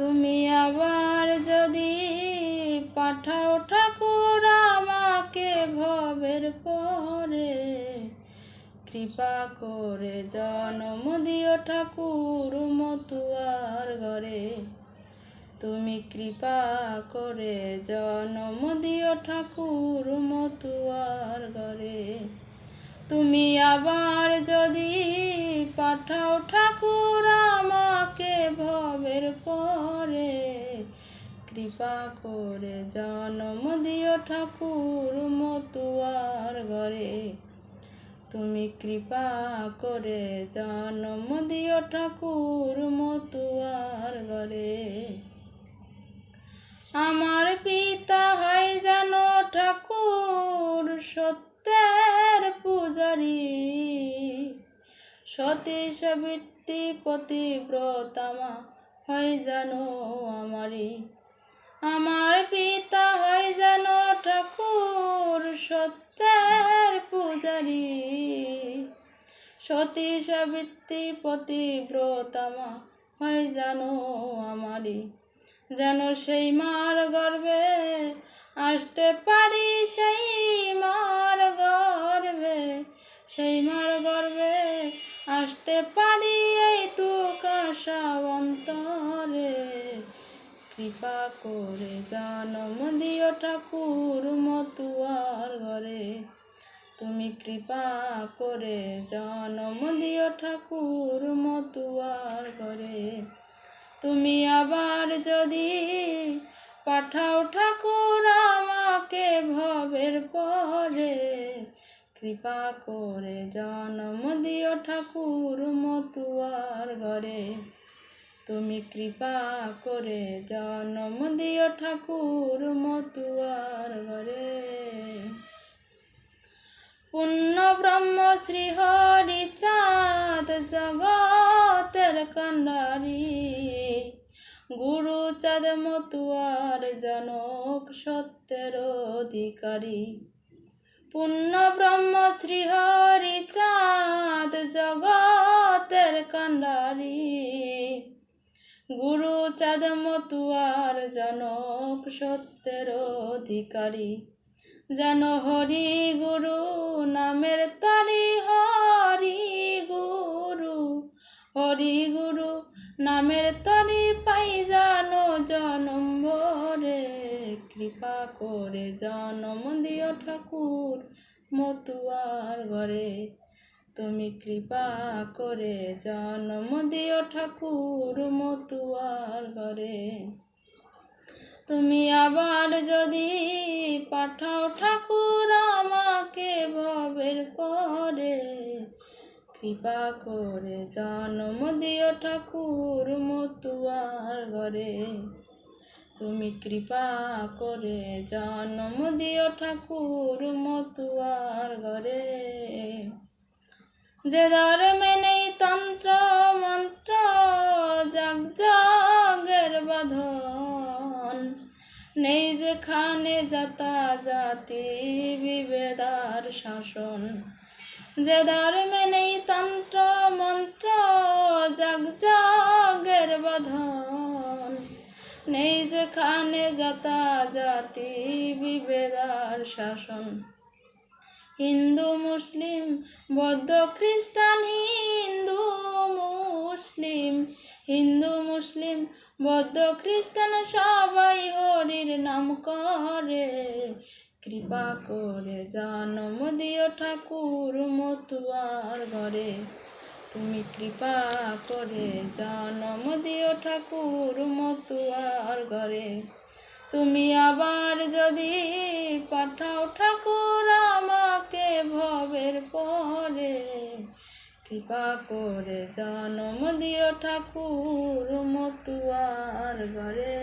তুমি আবার যদি পাঠাও ঠাকুর আমাকে ভবের পরে, কৃপা করে জনম দিও ঠাকুর মতুয়ার ঘরে। তুমি কৃপা করে জনম দিও ঠাকুর মতুয়ার ঘরে। তুমি আবার যদি পাঠাও ঠাকুর আমাকে ভবের কৃপা করে জনম দিও ঠাকুর মতুয়ার ঘরে। তুমি কৃপা করে জনম দিও ঠাকুর মতুয়ার ঘরে। আমার পিতা হয় যেন ঠাকুর সত্যের পূজারি। সতী সাবিত্রী পতিব্রতামা হয় জানো আমারি আমার পিতা হয় যেন ঠাকুর, সত্যের পূজারি। সতী সাবিত্রী পতিব্রতামা হয় যেন আমারি যেন সেই মার গর্বে আসতে পারি, সেই মার গর্বে সেই মার গর্বে আসতে পারি কৃপা করে জনম দিও ঠাকুর মতুয়ার ঘরে। তুমি কৃপা করে জনম দিও ঠাকুর মতুয়ার ঘরে। তুমি আবার যদি পাঠাও ঠাকুর আমাকে ভবের পরে, কৃপা করে জনম দিও ঠাকুর মতুয়ার ঘরে। তুমি কৃপা করে জনম দিও ঠাকুর মতুয়ার ঘরে। পুণ্য ব্রহ্ম শ্রী হরি চাঁদ জগতের কন্ডারি। গুরু চাঁদ মতুয়ার জনক সত্যের অধিকারী। পুণ্য ব্রহ্ম শ্রী হরি চাঁদ গুরু চাঁদ মতুয়ার জনক, সত্যের অধিকারী। যেন হরি গুরু নামের তরি, হরি গুরু হরি গুরু নামের তরি পাই জানো জনম ভরে। কৃপা করে জনম দিও ঠাকুর মতুয়ার ঘরে। তুমি কৃপা করে জনম দিও ঠাকুর মতুয়ার যদি পাঠাও ঠাকুর আমাকে ভবের পরে। কৃপা করে জনম দিও ঠাকুর মতুয়ার ঘরে। তুমি কৃপা করে জনম দিও ঠাকুর মতুয়ার ঘরে। যে ধর্মে নেই তন্ত্র যেখানে যাতা জাতি বিভেদার শাসন। যে ধর্মে নেই তন্ত্র, মন্ত্র জাগ জগের বাঁধন। নেই যেখানে যাতা জাতি বিভেদার শাসন। হিন্দু, মুসলিম, বৌদ্ধ, খ্রিস্টান, হিন্দু, মুসলিম হিন্দু, মুসলিম, বৌদ্ধ, খ্রিস্টান সবাই হরির নাম করে। কৃপা করে জনম দিও ঠাকুর মতুয়ার ঘরে। তুমি কৃপা করে জনম দিও ঠাকুর মতুয়ার ঘরে। তুমি আবার যদি পাঠাও ঠাকুর আমাকে ভবের পরে। কৃপা করে জনম দিও ঠাকুর মতুয়ার ঘরে।